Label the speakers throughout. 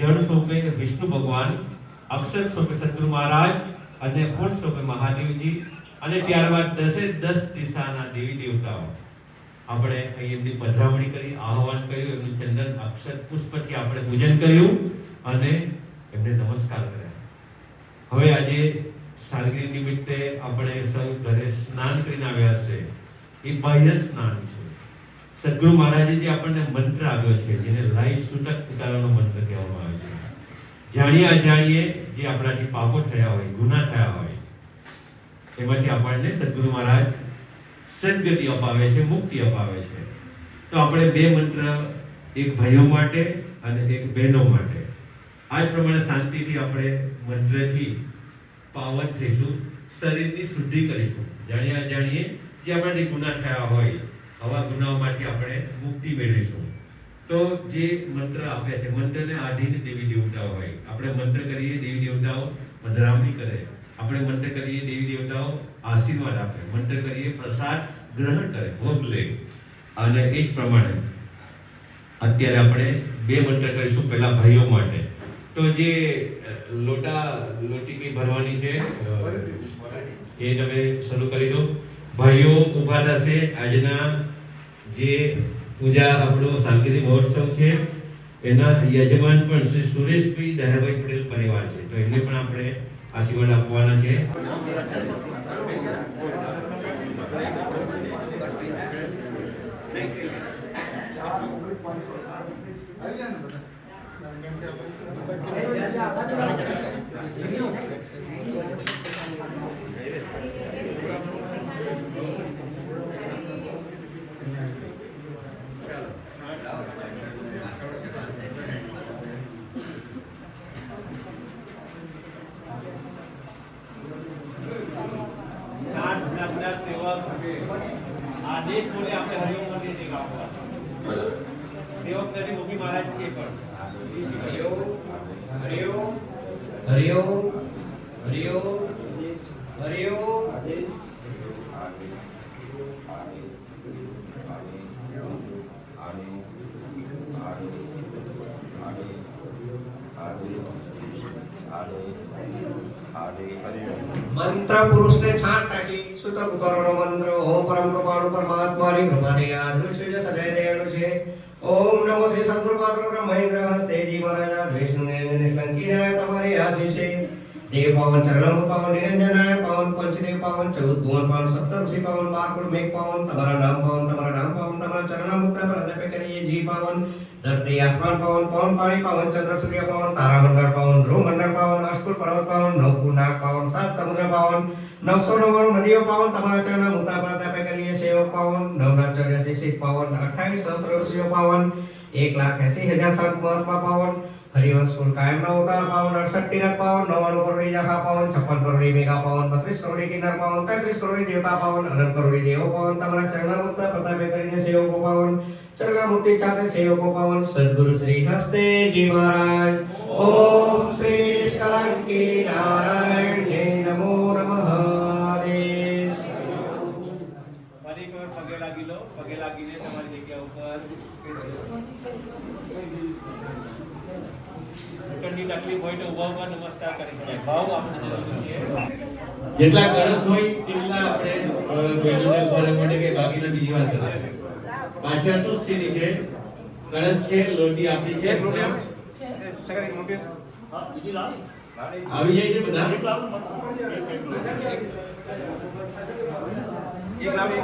Speaker 1: જળ સ્વરૂપે વિષ્ણુ ભગવાન, અક્ષર સ્વરૂપે સદગુરુ મહારાજ અને ફૂલ સ્વરૂપે મહાદેવજી અને ત્યારબાદ દસે દસ દિશાના દેવી દેવતાઓ. આપણે એમની પધરાવણી કરી, આહવાન કર્યું, એમનું ચંદન, અક્ષર, પુષ્પથી આપણે પૂજન કર્યું અને એમને નમસ્કાર કર્યા. હવે આજે સાલગીરી નિમિત્તે આપણે સૌ ઘરે સ્નાન કરીને આવ્યા છે. એ બાહ્ય સ્નાન છે. સદગુરુ મહારાજે જે આપણને મંત્ર આપ્યો છે, જેને લાઈ સૂચક ઉતારવાનો મંત્ર કહેવામાં આવે છે. જાણીએ અજાણીએ જે આપણાથી પાપો થયા હોય, ગુના થયા હોય, એમાંથી આપણને સદગુરુ મહારાજ સદગતિ અપાવે છે, મુક્તિ અપાવે છે. તો આપણે બે મંત્ર, એક ભાઈઓ માટે અને એક બહેનો માટે. આ જ પ્રમાણે શાંતિથી આપણે મંત્રથી પાવન થઈશું, શરીરની શુદ્ધિ કરીશું. જાણીએ અજાણીએ જે આપણાથી ગુના થયા હોય આવા ગુનાઓમાંથી આપણે મુક્તિ મેળવીશું. તો જે મંત્ર આપ્યા છે મંત્રને આધીન દેવી દેવતાઓ હોય. આપણે મંત્ર કરીએ દેવી દેવતાઓ પધરામણી કરે. આપણે મંત્ર કરીએ દેવી દેવતાઓ આશીર્વાદ આપે. મંત્ર કરીએ પ્રસાદ ગ્રહણ કરે ભોગ લે. અને એ જ પ્રમાણે અત્યારે આપણે બે મંત્ર કરીશું પહેલા ભાઈઓ માટે. તો જે લોટા લોટી કઈ ભરવાની છે એ તમે શરૂ કરી દો. ભાઈઓ ઊભા થશે. આજના જે પૂજા આપણો સાંસ્કૃતિક મહોત્સવ છે, એના યજમાન પણ શ્રી સુરેશભાઈ દયાભાઈ પટેલ પરિવાર છે. તો એમને પણ આપણે આશીર્વાદ આપવાના છે.
Speaker 2: Thank સેવક આદેશ બોલે આપણે હરિઓમ મંદિરથી ગાવા સેવક નથી મોગી મહારાજ છે પણ હરિઓમ હરિઓમ
Speaker 3: હરિઓમ હરિઓમ મંત્ર પુરુષને છાટ નાખી સૂતક ઉતારવાનો મંત્ર ઓમ પરમ કૃપાળુ પરમાત્માની કૃપાથી આદૃશ છે જે સદય દયાળુ છે ઓમ નમો શ્રી સદગુરુ પાત્ર બ્રહ્મેન્દ્ર હસ્તેજી મહારાજા વિષ્ણુ નિષ્કંકી નારાયણ તમારી આશીષે દેવ પાવન ચરણ પાવન નિરંજન નારાયણ પાવન પંચદેવ પાવન ચૌદ ભુવન પાવન સપ્તર્ષિ પાવન બારકુળ મેઘ પાવન તમારા નામ પાવન તમારા નામ પાવન તમારા ચરણ મુક્ત પર હૃદય કરીએ જી, પાવન, ધરતી, આસમાન પાવન, પવન, પાણી પાવન, ચંદ્ર, સૂર્ય પાવન, તારા મંડળ પાવન ધ્રુવ મંડળ પાવન અષ્ટકુલ પર્વત પાવન, નવકુળ નાગ પાવન, સાત સમુદ્ર પાવન, નવસો નવ્વાણું નદીઓ પાવન, તમારા ચરણ મુક્તા પર હૃદય કરીએ સેવક પાવન, નવના ચોર્યાસી શીખ પાવન અઠ્ઠાવીસ સહસ્ત્ર ઋષિઓ પાવન, એક લાખ એસી હજાર સાત મહાત્મા પાવન હરિવંશ કુલ કાયમ નો અવતાર પાવન અડસઠ તિરક પાવન નવ્વાણું કરોડી જાખા પાવન છપ્પન કરોડી મેઘા પાવન બત્રીસ કરોડી કિન્નર પાવન તેત્રીસ કરોડી દેવતા પાવન અનંત કરોડી દેવો પાવન તમારા ચરણામૃત પ્રતાપે કરીને સેવકો પાવન ચરણામૃતિ સાથે સેવકો પાવન સદગુરુ શ્રી હસ્તે જી મહારાજ ઓમ શ્રી નિષ્કલંકી નારાયણ નમો નમઃ દેશ
Speaker 2: ફરી એક વાર પગે લાગી લો પગે લાગીને તમારી જગ્યા ઉપર ઘૂંટણની તકલીફ હોય તો ઊભા ઊભા નમસ્કાર કરી શકાય. ભાવ આપણે જરૂરી છે.
Speaker 1: જેટલા કળશ હોય તેટલા આપણે અ, બહેનોને ઊભા રહેવા માટે કે બાકીના બીજી વાર કરશે પાછળ શું સ્થિતિ છે? કળશ છે લોટી આપણી છે? આવી જાય છે બધા?
Speaker 2: એક લાવી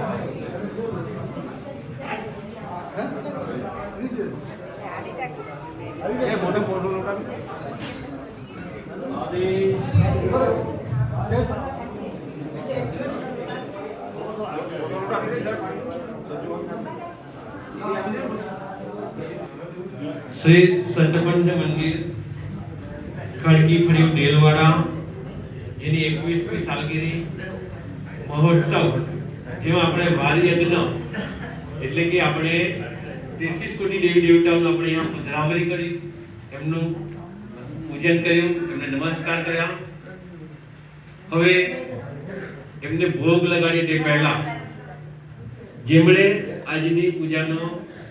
Speaker 1: શ્રી સંતપંચ મંદિર ખડકી ફરી દેલવાડા જેની એકવીસમી સાલગીરી મહોત્સવ જેમાં આપણે વારી યજ્ઞ એટલે કે આપણે તેત્રીસ કોટી દેવી દેવતાઓનું આપણે અહીંયા પધરામણી કરી એમનું પૂજન કર્યું, એમને નમસ્કાર કર્યા. હવે એમને ભોગ લગાડી તે પહેલા જેમણે આજની પૂજાનો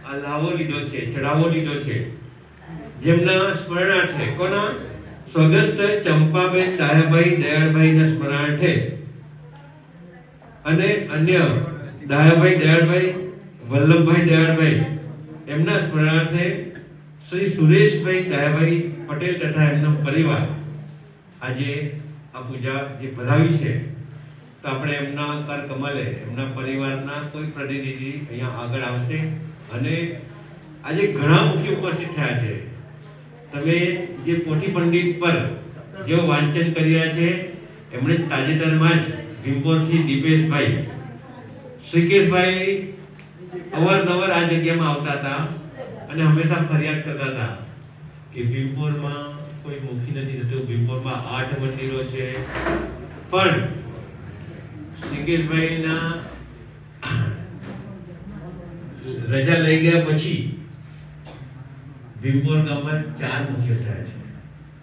Speaker 1: આ લાવો લીધો છે ચડાવો લીધો છે, જેમના સ્મરણાર્થે, કોના? સ્વગસ્થ ચંપાબેન દાયાભાઈ, દયાળભાઈના સ્મરણાર્થે અને અન્ય દાયાભાઈ, દયાળભાઈ, વલ્લભભાઈ દયાળભાઈ એમના સ્મરણાર્થે શ્રી સુરેશભાઈ દયાભાઈ પટેલ તથા એમનો પરિવાર આજે આ પૂજા જે ભરાવી છે, તો આપણે એમના કર કમલે, એમના પરિવારના કોઈ પ્રતિનિધિ અહીંયા આગળ આવશે અને આજે ઘણા મુખ્ય ઉપસ્થિત થયા છે. તમે જે પોથી પંડિત પર જેઓ વાંચન કરી રહ્યા છે, એમણે તાજેતરમાં જ ભીમપોરથી દીપેશભાઈ, શ્રીકેશભાઈ અવારનવાર આ જગ્યામાં આવતા હતા અને હંમેશા ફરિયાદ કરતા હતા કે ભીમપોરમાં કોઈ મુખી નથી થતું. ભીમપોરમાં આઠ મંદિરો છે. પણ શ્રીકેશભાઈના રજા લઈ ગયા પછી ભીમપોર ગામમાં ચાર મુખ્ય થયા છે.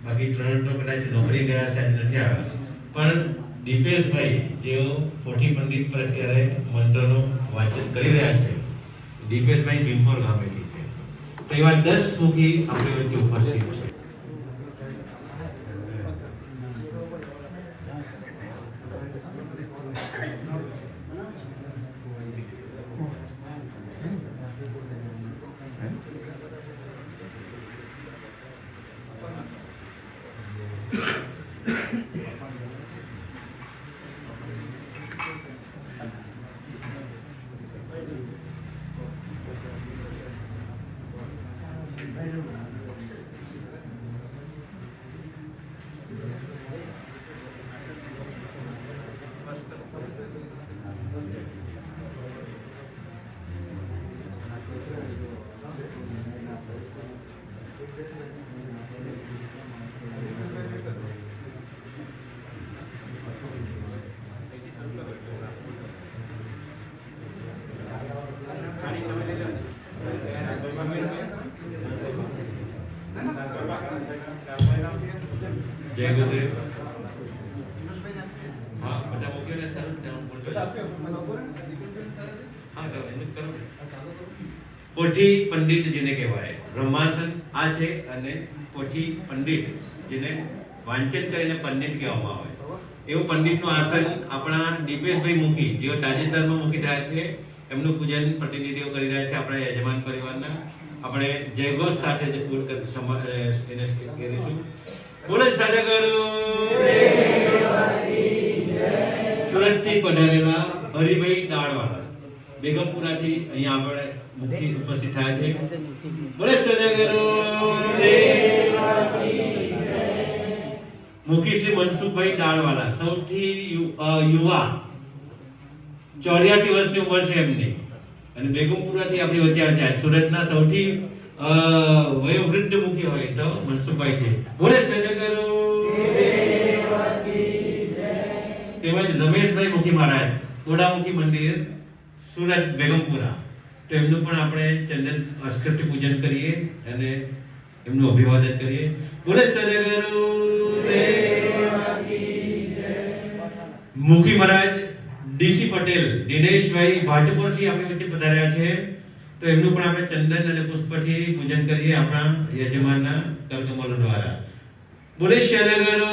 Speaker 1: બાકી ત્રણ તો કદાચ નોકરી ગયા છે નથી આવ્યા. પણ દીપેશભાઈ, જેઓ પોઠી પંડિત પર અત્યારે મંત્રનું વાંચન કરી રહ્યા છે, દીપેશભાઈ ભીમપોર ગામેથી છે. તો એવા દસ મુખી આપણી વચ્ચે ઉપસ્થિત છે જય ગુરુદેવ હા બધા મૂક્યો ને સર ત્યાં. હા એનું કરો. કોઠી પંડિત જેને કહેવાય. બ્રહ્માસન આ છે અને કોઠી પંડિત જેને વાંચન કરીને પંડિત કહેવામાં આવે. એવું પંડિતનું આસન આપણા દીપેશભાઈ મુખી જેઓ તાજેતરમાં મૂકી રહ્યા છે એમનું પૂજન પ્રતિનિધિઓ કરી રહ્યા છે આપણા યજમાન પરિવારના. આપણે જયઘોષ સાથે જે પૂર કર- એને કરીશું બોલે સાડા સુરતથી પધારેલા હરિભાઈ દાળવાળા બેગમપુરાથી અહીંયા આપણે મુખ્ય ઉપસ્થિત થયા છે. બોલે સદાગરો મુખી શ્રી મનસુખભાઈ દાળવાલા સૌથી યુવા, ચોર્યાસી વર્ષની ઉંમર છે એમની. અને બેગમપુરાથી આપણી વચ્ચે આવ્યા સુરતના સૌથી વયોવૃદ્ધ મુખી હોય તો મનસુખભાઈ છે. બોલે સદાગરો તેમજ રમેશભાઈ મુખી મહારાજ તોડામુખી મંદિર, સુરત, બેગમપુરા. તો એમનું પણ આપણે ચંદન અસ્કૃત્ય પૂજન કરીએ અને એમનું અભિવાદન કરીએ. બોલે સદગુરુ મુખી મહારાજ, ડીસી પટેલ, દિનેશભાઈ ભાટપુરથી આપણી વચ્ચે પધાર્યા છે. તો એમનું પણ આપણે ચંદન અને પુષ્પથી પૂજન કરીએ આપણા યજમાનના કરકમલો દ્વારા. બોલે શરગરો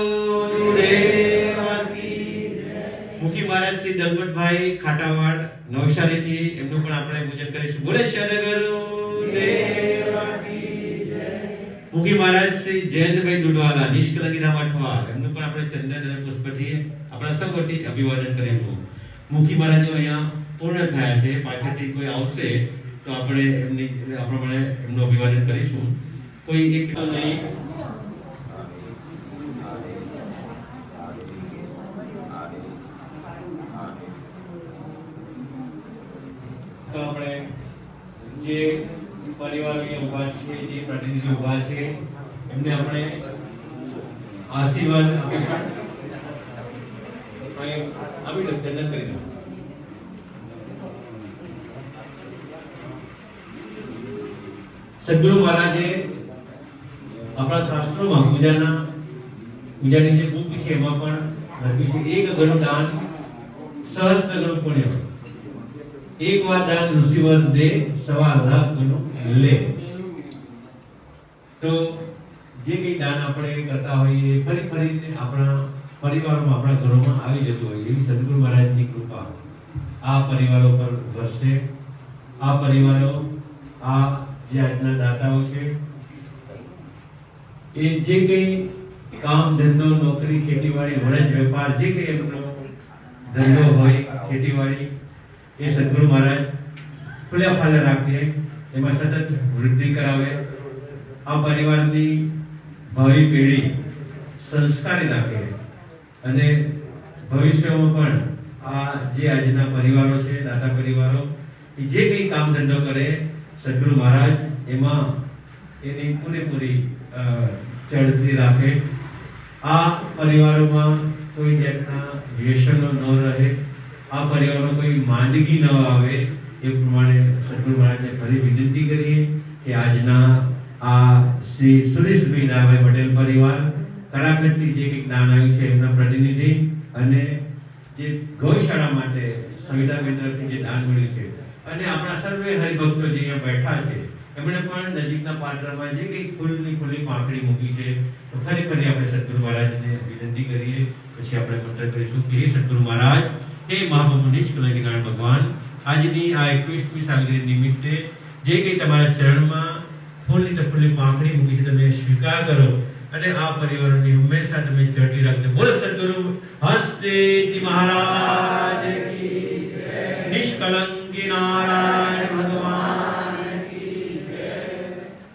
Speaker 1: મુખી મહારાજ શ્રી દલપતભાઈ ખાટાવાડ નવસારીથી એમનું પણ આપણે પૂજન કરીશું. બોલે શરગરો મુખી મહારાજ શ્રી જયંતભાઈ દુડવાલા નિષ્કલંગી રામ અઠવા, એમનું પણ આપણે ચંદન અને પુષ્પથી આપણા સૌ અભિવાદન કરીશું. મુખી મહારાજો અહીંયા પૂર્ણ થયા છે. પાછળથી કોઈ આવશે તો આપણે એમની આપણે એમનું અભિવાદન કરીશું કોઈ એક નહીં તો આપણે જે પરિવાર અહીંયા છે, જે પ્રતિનિધિ ઊભા છે, એમને આપણે આશીર્વાદ આપીશું. અહીં આપી દો ચંદન કરી દો સદગુરુ મહારાજે આપણા શાસ્ત્રોમાં પૂજાના પૂજાની જે બુક છે એમાં પણ લખ્યું છે, એક ગણું દાન સહસ્ત્ર ગણું પુણ્ય. એક વાર દાન ઋષિવર દે, સવા લાખ ગણું લે. તો જે કંઈ દાન આપણે કરતા હોઈએ ફરી ફરી આપણા પરિવારોમાં, આપણા ઘરોમાં આવી જતું હોય, એવી સદગુરુ મહારાજની કૃપા. આ પરિવારો પર વરસે આ પરિવારો આ જે આજના દાતાઓ છે, એ જે કંઈ કામ ધંધો, નોકરી, ખેતીવાડી, વણજ, વેપાર, જે કંઈ એમનો ધંધો હોય, ખેતીવાડી, એ સદગુરુ મહારાજ ખુલ્લા ફાલે રાખે, એમાં સતત વૃદ્ધિ કરાવે. આ પરિવારની ભાવિ પેઢી સંસ્કારી રાખે. અને ભવિષ્યમાં પણ આ જે આજના પરિવારો છે, દાતા પરિવારો જે કંઈ કામ ધંધો કરે સદગુરુ મહારાજ, એમાં એની પૂરેપૂરી ચડતી રાખે. આ પરિવારોમાં કોઈ જાતના વ્યસનો ન રહે. આ પરિવારમાં કોઈ માંદગી ન આવે. એ પ્રમાણે સદગુરુ મહારાજને ફરી વિનંતી કરીએ કે આજના આ શ્રી સુરેશભાઈ નાભાઈ પટેલ પરિવાર કડાકતથી જે કંઈક દાન આવ્યું છે એમના પ્રતિનિધિ અને જે ગૌશાળા માટે સંવિધાન તરફથી જે દાન મળ્યું છે અને આપણા સર્વે હરિભક્તો જે અહીંયા બેઠા છે, એમણે પણ નજીકના પાત્રમાં જે કંઈક ફૂલની ફૂલની પાંખડી મૂકી છે, તો ફરી આપણે સદગુરુ મહારાજને વિનંતી કરીએ, પછી આપણે મંત્ર કરીશું. કે સદગુરુ મહારાજ, હે મહાપ્રભુ નિષ્કલંકનારાયણ ભગવાન, આજની આ એકવીસમી સાલગીરી નિમિત્તે જે કંઈ તમારા ચરણમાં ફૂલની તો ફૂલની પાંખડી મૂકી છે, તમે સ્વીકાર કરો અને આ પરિવારની હંમેશા તમે ચડતી રાખજો. બોલો સદગુરુ હંસદેવજી મહારાજ. નિષ્કલંકી.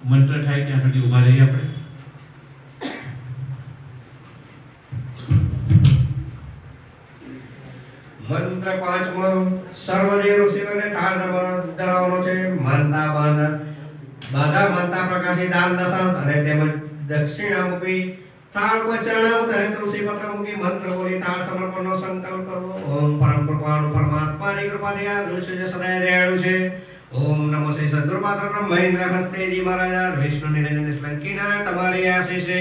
Speaker 1: મંત્ર થાય ત્યાં સુધી ઊભા રહીએ આપણે.
Speaker 3: મંત્ર પાંચમો, સર્વદેવ ઋષિઓને તાળ ધરાવવાનો છે, માનતા બાંધા, બાધા માનતા પ્રકાશી દાન દશાંશ અને તેમજ દક્ષિણામુખી તાળ ઉપર ચરણામુખ અને તુલસી પત્ર મૂકી મંત્ર બોલી તાળ સમર્પણનો સંકલ્પ કરવો. ઓમ પરમ કૃપાળુ પરમાત્માની કૃપા દયા દૃશ્ય જે સદાય દયાળુ છે. ઓમ નમો શ્રી સદગુરુપાત્ર બ્રહ્મ મહેન્દ્ર હસ્તેજી મહારાજ, વિષ્ણુ નિરંજન શ્લંકી નારાયણ તમારી આશીષે.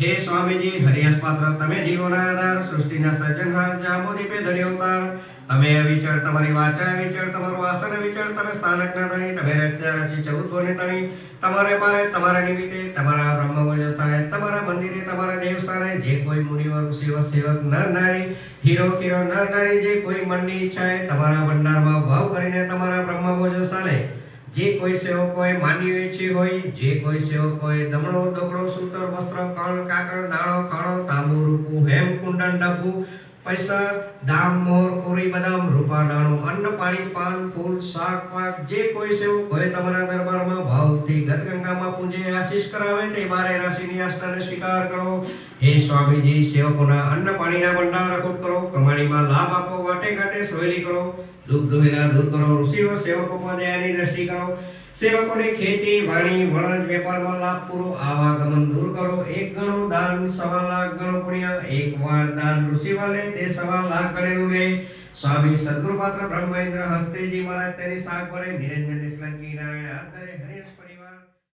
Speaker 3: હે સ્વામીજી હરિયસ પાત્ર, તમે જીવોના આધાર સૃષ્ટિના સર્જનહાર, જાંબુદીપે ધરી અવતાર તમે વિચળ તમારી વાચા વિચળ તમારું આસન વિચળ તમે સ્થાનક ના તણી, તમે રચના રચી ચૌદ ભુવને તણી. તમારે મારે તમારા નિમિત્તે, તમારા બ્રહ્મ થાય તમારા મંદિરે, તમારા દેવસ્થાને, જે કોઈ મુનિવર, સેવક સેવક, નર નારી, હીરો કિરો નર નારી, જે કોઈ મનની ઈચ્છાએ તમારા ભંડારમાં ભાવ કરીને તમારા બ્રહ્મ સ્થાને જે કોઈ સેવકોએ માંડી ઈચ્છી હોય, જે કોઈ સેવકોએ દમણો દોગડો સૂતર, વસ્ત્ર કણ કાકડ દાણો, કણો, તાંબુ, રૂપું, હેમ, કુંડન ડબ્બુ પૈસા ડામ મોર, કોરી, બદામ, રૂપા નાણું અન્ન, પાણી, પાન, ફૂલ, શાક, પાક, જે કોઈ સેવકોએ તમારા દરબારમાં ભાવથી ગતગંગામાં પૂજે, આશીષ કરાવે, તે બારે રાશિની આસ્થાને સ્વીકાર કરો. હે સ્વામીજી, સેવકોના અન્ન, પાણીના ભંડાર અખૂટ કરો, કમાણીમાં લાભ આપો, વાટે ઘાટે સોયલી કરો દુઃખ દુહિલા દૂર કરો, ઋષિઓ, સેવકો દયાની દ્રષ્ટિ કરો. સેવકોની ખેતી, વાણી, વણજ વેપારમાં લાભ પૂરો આવાગમન દૂર કરો. એક ગણો દાન, સવા લાખ ગણો પુણ્ય, એક વાર દાન ઋષિ વાલે તે સવા લાખ ગણેલું રે સ્વામી સદગુરુ પાત્ર બ્રહ્મેન્દ્ર હસ્તેજી મહારાજ તેની સાગ ભરે, નિરંજન નિષ્કલંકી નારાયણ હાથ